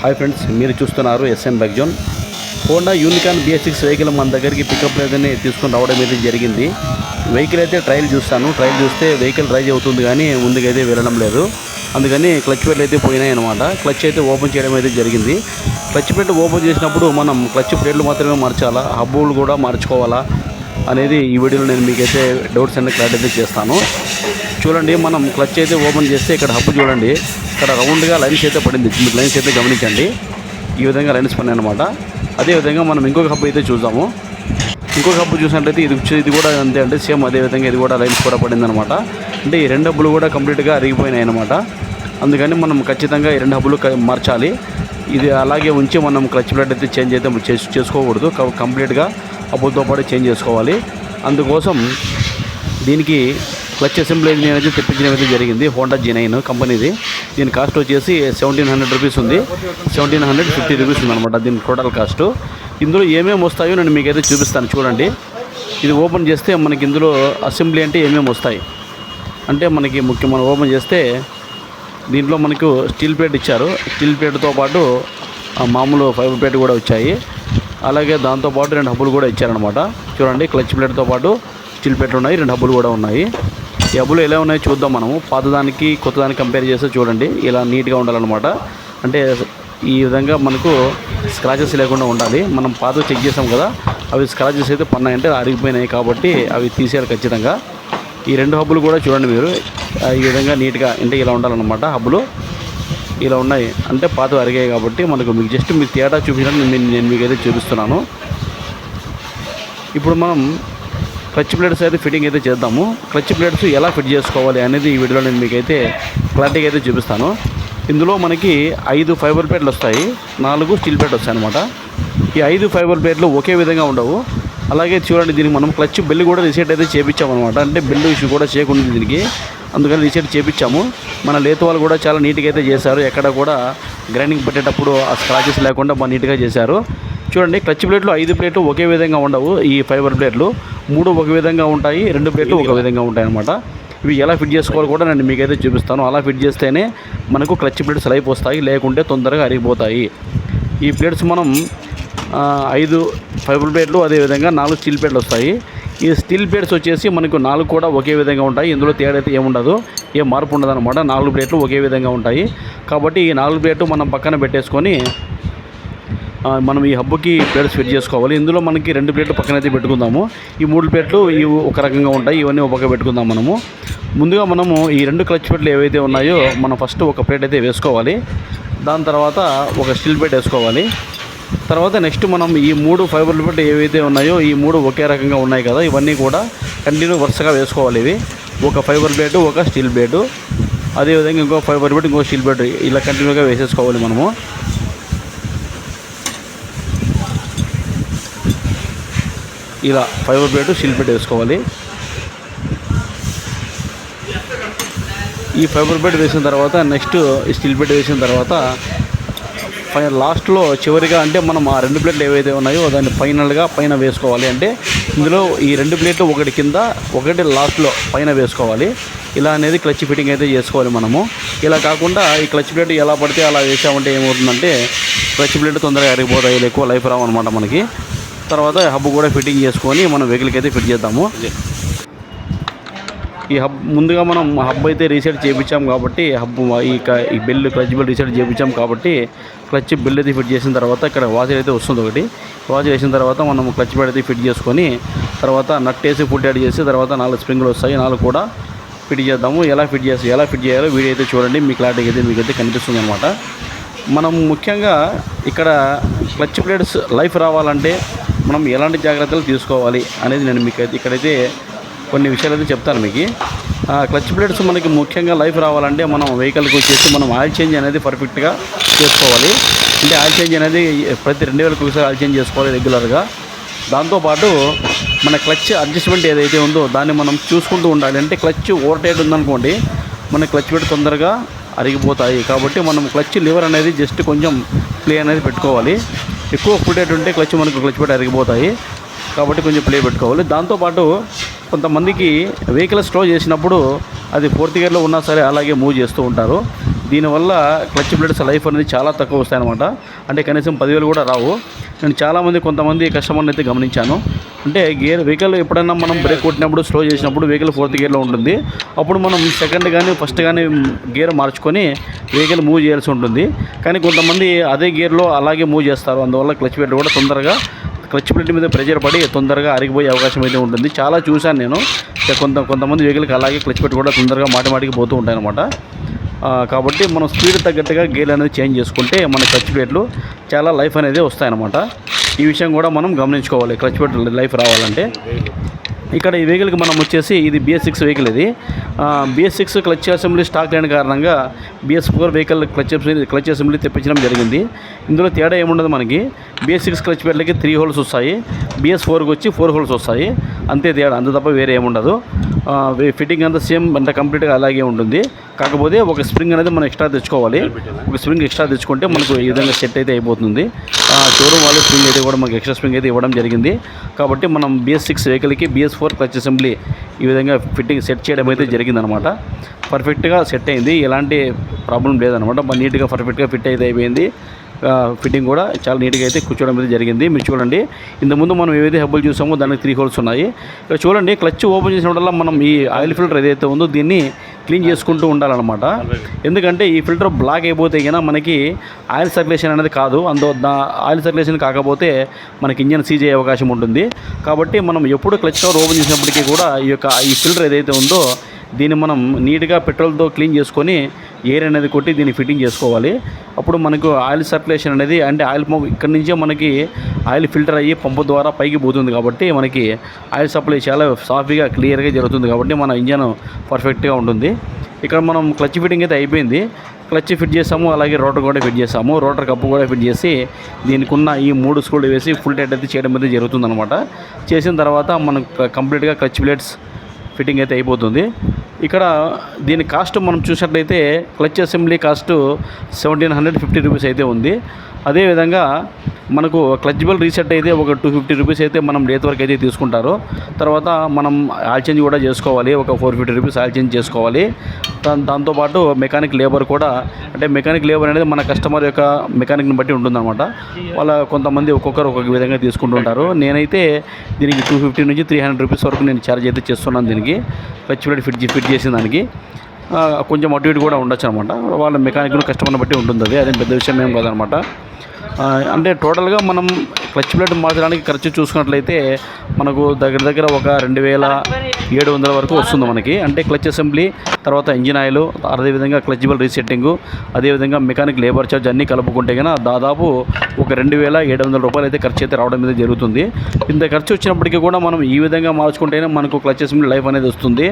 Hi friends మీరు చూస్తున్నారు SN bike zone Honda Unicorn BS six vehicle మన దగ్గరికి పికప్ లేదని తీసుకొని రావడం అయితే జరిగింది. వెహికల్ అయితే ట్రయల్ చూస్తాను. ట్రయల్ చూస్తే వెహికల్ రైజ్ అవుతుంది కానీ ముందుకైతే వెళ్ళడం లేదు. అందుకని క్లచ్ ప్లేట్లు అయితే పోయినాయి అనమాట క్లచ్ అయితే ఓపెన్ చేయడం అయితే జరిగింది. క్లచ్ ప్లేట్ ఓపెన్ చేసినప్పుడు మనం క్లచ్ ప్లేట్లు మాత్రమే మార్చాలా? హబ్బులు కూడా మార్చుకోవాలా? అనేది ఈ వీడియోలో నేను మీకైతే డౌట్స్ అండ్ క్లారిటీ అయితే చేస్తాను. చూడండి మనం క్లచ్ అయితే ఓపెన్ చేస్తే ఇక్కడ హబ్బు చూడండి. ఇక్కడ రౌండ్గా లైన్స్ అయితే పడింది. మీకు లైన్స్ అయితే గమనించండి. ఈ విధంగా లైన్స్ పడినాయి అనమాట అదేవిధంగా మనం ఇంకొక హబ్బు అయితే చూద్దాము. ఇంకొక హబ్బు చూసినట్లయితే ఇది ఇది కూడా అంతే అంటే సేమ్ అదే విధంగా ఇది కూడా లైన్స్ కూడా పడింది అనమాట అంటే ఈ రెండు హబ్బులు కూడా కంప్లీట్గా అరిగిపోయినాయి అనమాట అందుకని మనం ఖచ్చితంగా ఈ రెండు హబ్బులు మార్చాలి. ఇది అలాగే ఉంచి మనం క్లచ్ ప్లేట్ అయితే చేంజ్ అయితే చేసు- చేసుకోకూడదు. కంప్లీట్గా హబ్బులతో పాటు చేంజ్ చేసుకోవాలి. అందుకోసం దీనికి క్లచ్ అసెంబ్లీ అనేది తెప్పించడం అయితే జరిగింది. హోండా జీ నైన్ కంపెనీది. దీని కాస్ట్ వచ్చేసి సెవెంటీన్ హండ్రెడ్ రూపీస్ ఉంది. సెవెంటీన్ హండ్రెడ్ ఫిఫ్టీ రూపీస్ ఉంది అనమాట దీని టోటల్ కాస్ట్ ఇందులో ఏమేమి వస్తాయో నేను మీకైతే చూపిస్తాను. చూడండి. ఇది ఓపెన్ చేస్తే మనకి ఇందులో అసెంబ్లీ అంటే ఏమేమి వస్తాయి? అంటే మనకి ముఖ్యం మనం ఓపెన్ చేస్తే దీంట్లో మనకు స్టీల్ ప్లేట్ ఇచ్చారు. స్టీల్ ప్లేట్తో పాటు మామూలు ఫైబర్ ప్లేట్ కూడా వచ్చాయి. అలాగే దాంతోపాటు రెండు హబ్బులు కూడా ఇచ్చారనమాట చూడండి క్లచ్ ప్లేట్తో పాటు స్టీల్ ప్లేట్లు ఉన్నాయి రెండు హబ్బులు కూడా ఉన్నాయి. ఈ ఎలా ఉన్నాయో చూద్దాం మనము. పాతదానికి కొత్తదానికి కంపేర్ చేస్తే చూడండి. ఇలా నీట్గా ఉండాలన్నమాట. అంటే ఈ విధంగా మనకు స్క్రాచెస్ లేకుండా ఉండాలి. మనం పాత చెక్ చేసాం కదా అవి స్క్రాచెస్ అయితే పన్నాయంటే అరిగిపోయినాయి కాబట్టి అవి తీసేయాలి ఖచ్చితంగా. ఈ రెండు హబ్బులు కూడా చూడండి మీరు. ఈ విధంగా నీట్గా అంటే ఇలా ఉండాలన్నమాట హబ్బులు ఇలా ఉన్నాయి. అంటే పాత అరిగాయి కాబట్టి మనకు మీకు జస్ట్ మీకు తేడా చూపించడానికి నేను నేను మీకైతే చూపిస్తున్నాను. ఇప్పుడు మనం క్లచ్ ప్లేట్స్ అయితే ఫిట్టింగ్ అయితే చేద్దాము. క్లచ్ ప్లేట్స్ ఎలా ఫిట్ చేసుకోవాలి అనేది ఈ వీడియోలో నేను మీకైతే క్లారిటీగా అయితే చూపిస్తాను. ఇందులో మనకి ఐదు ఫైబర్ ప్లేట్లు వస్తాయి. నాలుగు స్టీల్ ప్లేట్ వస్తాయి అనమాట ఈ ఐదు ఫైబర్ ప్లేట్లు ఒకే విధంగా ఉండవు. అలాగే చూడండి దీనికి మనం క్లచ్ బిల్లు కూడా రీసెట్ అయితే చేపించామన్నమాట అంటే బిల్లు ఇష్యూ కూడా చేయకుండా దీనికి. అందుకని రీసెట్ చేపించాము. మన లేత వాళ్ళు కూడా చాలా నీట్గా అయితే చేశారు. ఎక్కడ కూడా గ్రైండింగ్ పెట్టేటప్పుడు ఆ స్క్రాచెస్ లేకుండా బాగా నీట్గా చేశారు. చూడండి క్లచ్ ప్లేట్లు ఐదు ప్లేట్లు ఒకే విధంగా ఉండవు. ఈ ఫైబర్ ప్లేట్లు మూడు ఒక విధంగా ఉంటాయి రెండు ప్లేట్లు ఒక విధంగా ఉంటాయి అనమాట ఇవి ఎలా ఫిట్ చేసుకోవాలో కూడా నేను మీకైతే చూపిస్తాను. అలా ఫిట్ చేస్తేనే మనకు క్లచ్ ప్లేట్స్ లైఫ్ వస్తాయి లేకుంటే తొందరగా అరిగిపోతాయి. ఈ ప్లేట్స్ మనం ఐదు ఫైబర్ ప్లేట్లు అదేవిధంగా నాలుగు స్టీల్ ప్లేట్లు వస్తాయి. ఈ స్టీల్ ప్లేట్స్ వచ్చేసి మనకు నాలుగు కూడా ఒకే విధంగా ఉంటాయి. ఇందులో తేడా అయితే ఏముండదు. ఏం మార్పు ఉండదు అనమాట నాలుగు ప్లేట్లు ఒకే విధంగా ఉంటాయి. కాబట్టి ఈ నాలుగు ప్లేట్లు మనం పక్కన పెట్టేసుకొని మనం ఈ హబ్బుకి ప్లేట్స్ ఫిట్ చేసుకోవాలి. ఇందులో మనకి రెండు ప్లేట్లు పక్కన అయితే పెట్టుకుందాము. ఈ మూడు ప్లేట్లు ఇవి ఒక రకంగా ఉంటాయి. ఇవన్నీ ఒక పక్క పెట్టుకుందాం మనము. ముందుగా మనము ఈ రెండు క్లచ్ ప్లేట్లు ఏవైతే ఉన్నాయో మనం ఫస్ట్ ఒక ప్లేట్ అయితే వేసుకోవాలి. దాని తర్వాత ఒక స్టీల్ ప్లేట్ వేసుకోవాలి. తర్వాత నెక్స్ట్ మనం ఈ మూడు ఫైబర్ ప్లేట్ ఏవైతే ఉన్నాయో ఈ మూడు ఒకే రకంగా ఉన్నాయి కదా ఇవన్నీ కూడా కంటిన్యూ వరుసగా వేసుకోవాలి ఇవి. ఒక ఫైబర్ ప్లేటు ఒక స్టీల్ ప్లేటు. అదేవిధంగా ఇంకో ఫైబర్ ప్లేట్ ఇంకో స్టీల్ ప్లేట్ ఇలా కంటిన్యూగా వేసేసుకోవాలి మనము. ఇలా ఫైబర్ ప్లేట్ స్టీల్ ప్లేట్ వేసుకోవాలి. ఈ ఫైబర్ ప్లేట్ వేసిన తర్వాత నెక్స్ట్ ఈ స్టీల్ ప్లేట్ వేసిన తర్వాత పైన లాస్ట్లో చివరిగా అంటే మనం ఆ రెండు ప్లేట్లు ఏవైతే ఉన్నాయో దాన్ని ఫైనల్గా పైన వేసుకోవాలి. అంటే ఇందులో ఈ రెండు ప్లేట్లు ఒకటి కింద ఒకటి లాస్ట్లో పైన వేసుకోవాలి. ఇలా అనేది క్లచ్ ఫిట్టింగ్ అయితే చేసుకోవాలి మనము. ఇలా కాకుండా ఈ క్లచ్ ప్లేట్ ఎలా పడితే అలా వేసామంటే ఏమవుతుందంటే క్లచ్ ప్లేట్ తొందరగా అరిగిపోతాయి ఎక్కువ లైఫ్ రావన్నమాట మనకి. తర్వాత హబ్ కూడా ఫిట్టింగ్ చేసుకొని మనం వెహికల్కి అయితే ఫిట్ చేద్దాము. ఈ హబ్ ముందుగా మనం హబ్ అయితే రీసెట్ చేయించాం కాబట్టి హబ్ ఈ ఈ బిల్ క్లచ్ బిల్ రీసెట్ చేయించాం కాబట్టి క్లచ్ బిల్ అయితే ఫిట్ చేసిన తర్వాత ఇక్కడ వాచర్ అయితే వస్తుంది ఒకటి. వాచర్ వేసిన తర్వాత మనం క్లచ్ బెడ్ అయితే ఫిట్ చేసుకొని తర్వాత నట్ వేసి ఫుడ్ యాడ్ చేసి తర్వాత నాలుగు స్ప్రింగ్లు వస్తాయి. నాలుగు కూడా ఫిట్ చేద్దాము. ఎలా ఫిట్ చేసి ఎలా ఫిట్ చేయాలో వీడియో అయితే చూడండి. మీ క్లారిటీ అయితే మీకు అయితే కనిపిస్తుంది అనమాట మనం ముఖ్యంగా ఇక్కడ క్లచ్ ప్లేట్స్ లైఫ్ రావాలంటే మనం ఎలాంటి జాగ్రత్తలు తీసుకోవాలి అనేది నేను మీకు అయితే ఇక్కడైతే కొన్ని విషయాలు అయితే చెప్తాను మీకు. ఆ, క్లచ్ ప్లేట్స్ మనకి ముఖ్యంగా లైఫ్ రావాలంటే మనం వెహికల్కి వచ్చేసి మనం ఆయిల్ చేంజ్ అనేది పర్ఫెక్ట్గా చేసుకోవాలి. అంటే ఆయిల్ చేంజ్ అనేది ప్రతి రెండు వేలకు ఒకసారి ఆయిల్ చేంజ్ చేసుకోవాలి రెగ్యులర్గా. దాంతోపాటు మన క్లచ్ అడ్జస్ట్మెంట్ ఏదైతే ఉందో దాన్ని మనం చూసుకుంటూ ఉండాలి. అంటే క్లచ్ ఓవర్టైట్ ఉందనుకోండి మన క్లచ్ పెట్టి తొందరగా అరిగిపోతాయి. కాబట్టి మనం క్లచ్ లివర్ అనేది జస్ట్ కొంచెం ప్లే అనేది పెట్టుకోవాలి. ఎక్కువ ఫుడేట్ ఉంటే క్లచ్ మనకు క్లచ్ పెట్టి అరిగిపోతాయి. కాబట్టి కొంచెం ప్లే పెట్టుకోవాలి. దాంతోపాటు కొంతమందికి వెహికల్ స్లో చేసినప్పుడు అది ఫోర్త్ గేర్లో ఉన్నా సరే అలాగే మూవ్ చేస్తూ ఉంటారు. దీనివల్ల క్లచ్ బ్లేడ్స్ లైఫ్ అనేది చాలా తక్కువ వస్తాయన్నమాట. అంటే కనీసం పదివేలు కూడా రావు. నేను చాలామంది కొంతమంది కస్టమర్ని అయితే గమనించాను. అంటే గేర్ వెహికల్ ఎప్పుడైనా మనం బ్రేక్ కొట్టినప్పుడు స్లో చేసినప్పుడు వెహికల్ ఫోర్త్ గేర్లో ఉంటుంది. అప్పుడు మనం సెకండ్ కానీ ఫస్ట్ కానీ గేర్ మార్చుకొని వెహికల్ మూవ్ చేయాల్సి ఉంటుంది. కానీ కొంతమంది అదే గేర్లో అలాగే మూవ్ చేస్తారు. అందువల్ల క్లచ్ ప్లేట్ కూడా తొందరగా క్లచ్ ప్లేట్ మీద ప్రెషర్ పడి తొందరగా అరిగిపోయే అవకాశం అయితే ఉంటుంది. చాలా చూశాను నేను. కొంత కొంతమంది వెహికల్కి అలాగే క్లచ్ ప్లేట్ కూడా తొందరగా మాటి మాటికి పోతూ ఉంటాయన్నమాట. కాబట్టి మనం స్పీడ్ తగ్గట్టుగా గేర్లు అనేది చేంజ్ చేసుకుంటే మన క్లచ్ ప్లేట్లు చాలా లైఫ్ అనేది వస్తాయన్నమాట. ఈ విషయం కూడా మనం గమనించుకోవాలి. క్లచ్ ప్లేట్ లైఫ్ రావాలంటే. ఇక్కడ ఈ వెహికల్కి మనం వచ్చేసి ఇది బిఎస్ సిక్స్ వెహికల్ ఇది. BS six clutch assembly stock లేని కారణంగా BS four vehicle clutch clutch assembly తెప్పించడం జరిగింది. ఇందులో తేడా ఏముండదు మనకి? బిఎస్ సిక్స్ క్లచ్ పేర్లకి త్రీ హోల్స్ వస్తాయి. బిఎస్ ఫోర్కి వచ్చి ఫోర్ హోల్స్ వస్తాయి. అంతే తేడా అంత తప్ప వేరే ఏముండదు. ఫిట్టింగ్ అంతా సేమ్ అంత కంప్లీట్గా అలాగే ఉంటుంది. కాకపోతే ఒక స్ప్రింగ్ అనేది మనం ఎక్స్ట్రా తెచ్చుకోవాలి. ఒక స్ప్రింగ్ ఎక్స్ట్రా తెచ్చుకుంటే మనకు ఈ విధంగా సెట్ అయితే అయిపోతుంది. షోరూమ్ వాళ్ళు స్ప్రింగ్ అయితే కూడా మనకు ఎక్స్ట్రా స్ప్రింగ్ అయితే ఇవ్వడం జరిగింది. కాబట్టి మనం బిఎస్ సిక్స్ వెహికల్కి బిఎస్ ఫోర్ క్లచ్ అసెంబ్లీ ఈ విధంగా ఫిట్టింగ్ సెట్ చేయడం అయితే జరిగింది. జరిగిందనమాట. పర్ఫెక్ట్గా సెట్ అయింది. ఎలాంటి ప్రాబ్లం లేదనమాట. మరి నీట్గా పర్ఫెక్ట్గా ఫిట్ అయితే అయిపోయింది. ఫిట్టింగ్ కూడా చాలా నీట్గా అయితే కూర్చోవడం అయితే జరిగింది. మీరు చూడండి. ఇంతకుముందు మనం ఏవైతే హబ్బులు చూసామో దానికి త్రీ హోల్స్ ఉన్నాయి. ఇక్కడ చూడండి క్లచ్ ఓపెన్ చేసినప్పుడల్లా మనం ఈ ఆయిల్ ఫిల్టర్ ఏదైతే ఉందో దీన్ని క్లీన్ చేసుకుంటూ ఉండాలన్నమాట. ఎందుకంటే ఈ ఫిల్టర్ బ్లాక్ అయిపోతే కన్నా మనకి ఆయిల్ సర్క్యులేషన్ అనేది కాదు. అందు ఆయిల్ సర్క్యులేషన్ కాకపోతే మనకి ఇంజన్ సీజ్ అయ్యే అవకాశం ఉంటుంది. కాబట్టి మనం ఎప్పుడు క్లచ్ కవర్ ఓపెన్ చేసినప్పటికీ కూడా ఈ యొక్క ఈ ఫిల్టర్ ఏదైతే ఉందో దీన్ని మనం నీట్గా పెట్రోల్తో క్లీన్ చేసుకొని ఎయిర్ అనేది కొట్టి దీన్ని ఫిట్టింగ్ చేసుకోవాలి. అప్పుడు మనకు ఆయిల్ సర్క్యులేషన్ అనేది అంటే ఆయిల్ పంప్ ఇక్కడ నుంచే మనకి ఆయిల్ ఫిల్టర్ అయ్యి పంపు ద్వారా పైకి పోతుంది కాబట్టి మనకి ఆయిల్ సప్లై చాలా సాఫీగా క్లియర్గా జరుగుతుంది కాబట్టి మన ఇంజన్ పర్ఫెక్ట్గా ఉంటుంది. ఇక్కడ మనం క్లచ్ ఫిట్టింగ్ అయితే అయిపోయింది. క్లచ్ ఫిట్ చేసాము అలాగే రోటర్ కూడా ఫిట్ చేసాము. రోటర్ కప్పు కూడా ఫిట్ చేసి దీనికి ఉన్న ఈ మూడు స్క్రూలు వేసి ఫుల్ టైట్ అయితే చేయడం అయితే జరుగుతుందన్నమాట. చేసిన తర్వాత మనం కంప్లీట్గా క్లచ్ ప్లేట్స్ ఫిట్టింగ్ అయితే అయిపోతుంది. ఇక్కడ దీని కాస్ట్ మనం చూసినట్లయితే clutch assembly cost seventeen hundred fifty rupees అయితే ఉంది. అదేవిధంగా మనకు క్లచ్ బెల్ రీసెట్ అయితే ఒక టూ ఫిఫ్టీ రూపీస్ అయితే మనం డేత్ వరకు అయితే తీసుకుంటారు. తర్వాత మనం ఆయిల్ చేంజ్ కూడా చేసుకోవాలి. ఒక four fifty rupees oil change చేసుకోవాలి. దాని దాంతోపాటు మెకానిక్ లేబర్ కూడా అంటే మెకానిక్ లేబర్ అనేది మన కస్టమర్ యొక్క మెకానిక్ని బట్టి ఉంటుందన్నమాట. వాళ్ళ కొంతమంది ఒక్కొక్కరు ఒక్కొక్క విధంగా తీసుకుంటుంటారు. నేనైతే దీనికి టూ ఫిఫ్టీ నుంచి త్రీ హండ్రెడ్ రూపీస్ వరకు నేను ఛార్జ్ అయితే చేస్తున్నాను దీనికి. Clutch plate fit fit fit చేసిన దానికి కొంచెం అటు ఇటు కూడా ఉండొచ్చు అనమాట వాళ్ళ మెకానిక్ను కస్టమర్ని బట్టి ఉంటుంది అది అదేం పెద్ద విషయం ఏం కాదనమాట అంటే టోటల్గా మనం క్లచ్ ప్లేట్ మార్చడానికి ఖర్చు చూసుకున్నట్లయితే మనకు దగ్గర దగ్గర ఒక రెండు వేల ఏడు వందల వరకు వస్తుంది మనకి. అంటే క్లచ్ అసెంబ్లీ తర్వాత ఇంజిన్ ఆయిల్ అదేవిధంగా క్లచ్ బెల్ రీసెట్టింగ్ అదేవిధంగా మెకానిక్ లేబర్ ఛార్జ్ అన్నీ కలుపుకుంటే కన్నా దాదాపు ఒక రెండు వేల ఏడు వందల రూపాయలు అయితే ఖర్చు అయితే రావడం మీద జరుగుతుంది. ఇంత ఖర్చు వచ్చినప్పటికీ కూడా మనం ఈ విధంగా మార్చుకుంటేనే మనకు క్లచ్ అసెంబ్లీ లైఫ్ అనేది వస్తుంది.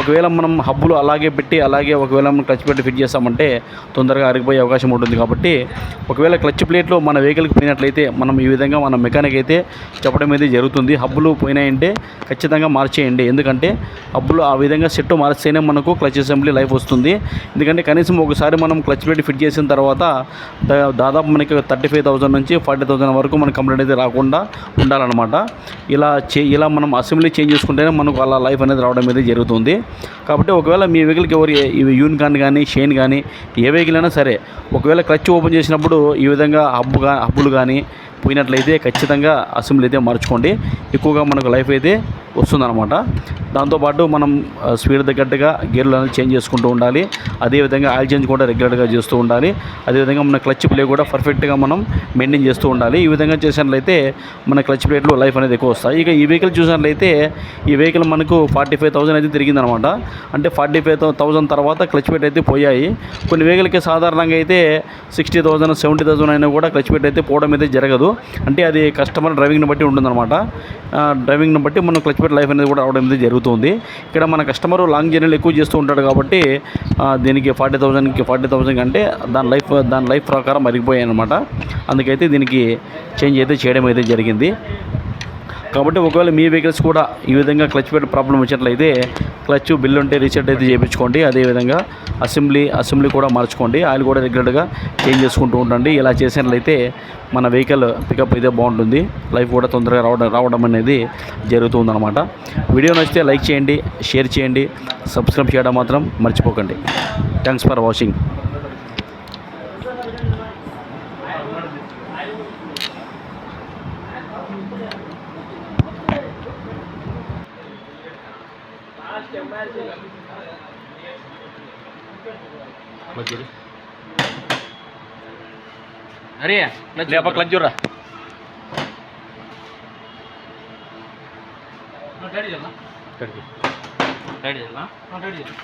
ఒకవేళ మనం హబ్బులు అలాగే పెట్టి అలాగే ఒకవేళ మనం క్లచ్ పెట్టి ఫిట్ చేస్తామంటే తొందరగా అరిగిపోయే అవకాశం ఉంటుంది కాబట్టి ఒకవేళ క్లచ్ ప్లేట్లో మన వెహికల్కి పోయినట్లయితే మనం ఈ విధంగా మన మెకానిక్ అయితే చెప్పడం అయితే జరుగుతుంది. హబ్బులు పోయినాయంటే ఖచ్చితంగా మార్చేయండి. ఎందుకంటే హబ్బులు ఆ విధంగా సెట్ మారిస్తేనే మనకు క్లచ్ అసెంబ్లీ లైఫ్ వస్తుంది. ఎందుకంటే కనీసం ఒకసారి మనం క్లచ్ ప్లేట్ ఫిట్ చేసిన తర్వాత దాదాపు మనకి థర్టీ ఫైవ్ థౌసండ్ నుంచి ఫార్టీ థౌసండ్ వరకు మన కంప్లైంట్ అయితే రాకుండా ఉండాలన్నమాట. ఇలా చే ఇలా మనం అసెంబ్లీ చేంజ్ చేసుకుంటేనే మనకు అలా లైఫ్ అనేది రావడం అయితే జరుగుతుంది. కాబట్టి ఒకవేళ మీ వెహికల్కి ఎవరు ఇవి యూనికాన్ కానీ షేన్ కానీ ఏ వెహికల్ అయినా సరే ఒకవేళ క్లచ్ ఓపెన్ చేసినప్పుడు ఈ విధంగా హబ్బు గా హబ్బులు కానీ పోయినట్లయితే ఖచ్చితంగా అసెంబ్లీ అయితే మార్చుకోండి. ఎక్కువగా మనకు లైఫ్ అయితే వస్తుందన్నమాట. దాంతోపాటు మనం స్పీడ్ తగ్గట్టుగా గేర్లు అనేది చేంజ్ చేసుకుంటూ ఉండాలి. అదేవిధంగా ఆయిల్ చేంజ్ కూడా రెగ్యులర్గా చేస్తూ ఉండాలి. అదేవిధంగా మన క్లచ్ ప్లే కూడా పర్ఫెక్ట్గా మనం మెయింటైన్ చేస్తూ ఉండాలి. ఈ విధంగా చేసినట్లయితే మన క్లచ్ ప్లేట్లు లైఫ్ అనేది ఎక్కువ వస్తాయి. ఇక ఈ వెహికల్ చూసినట్లయితే ఈ వెహికల్ మనకు ఫార్టీ ఫైవ్ థౌసండ్ అయితే తిరిగిందనమాట అంటే ఫార్టీ ఫైవ్ థౌసండ్ తర్వాత క్లచ్ ప్లేట్ అయితే పోయాయి. కొన్ని వెహికల్కి సాధారణంగా అయితే సిక్స్టీ థౌసండ్ సెవెంటీ థౌసండ్ అయినా కూడా క్లచ్ ప్లేట్ అయితే పోవడం అయితే జరగదు. అంటే అది కస్టమర్ డ్రైవింగ్ని బట్టి ఉంటుందన్నమాట. డ్రైవింగ్ని బట్టి మనం క్లచ్ ప్లేట్ లైఫ్ అనేది కూడా అవడం అనేది జరుగుతుంది. ఇక్కడ మన కస్టమర్ లాంగ్ జర్నీలు ఎక్కువ చేస్తూ ఉంటాడు కాబట్టి దీనికి ఫార్టీ థౌసండ్కి ఫార్టీ థౌసండ్ అంటే దాని లైఫ్ దాని లైఫ్ ప్రకారం మరిగిపోయాయి అనమాట అందుకైతే దీనికి చేంజ్ అయితే చేయడం అయితే జరిగింది. కాబట్టి ఒకవేళ మీ వెహికల్స్ కూడా ఈ విధంగా క్లచ్ పెట్టి ప్రాబ్లం వచ్చినట్లయితే క్లచ్ బిల్లు ఉంటే రీసెట్ అయితే చేయించుకోండి. అదేవిధంగా అసెంబ్లీ అసెంబ్లీ కూడా మార్చుకోండి. ఆయిల్ కూడా రెగ్యులర్గా చేంజ్ చేసుకుంటూ ఉండండి. ఇలా చేసినట్లయితే మన వెహికల్ పికప్ అయితే బాగుంటుంది. లైఫ్ కూడా తొందరగా రావడం రావడం అనేది జరుగుతుందన్నమాట. వీడియో నచ్చితే లైక్ చేయండి షేర్ చేయండి సబ్స్క్రైబ్ చేయడం మాత్రం మర్చిపోకండి. Thanks for watching. అరే లేప క్లచ్ చూడరా రెడీ చేయాలా రెడీ చేయాలా రెడీ చేయాలి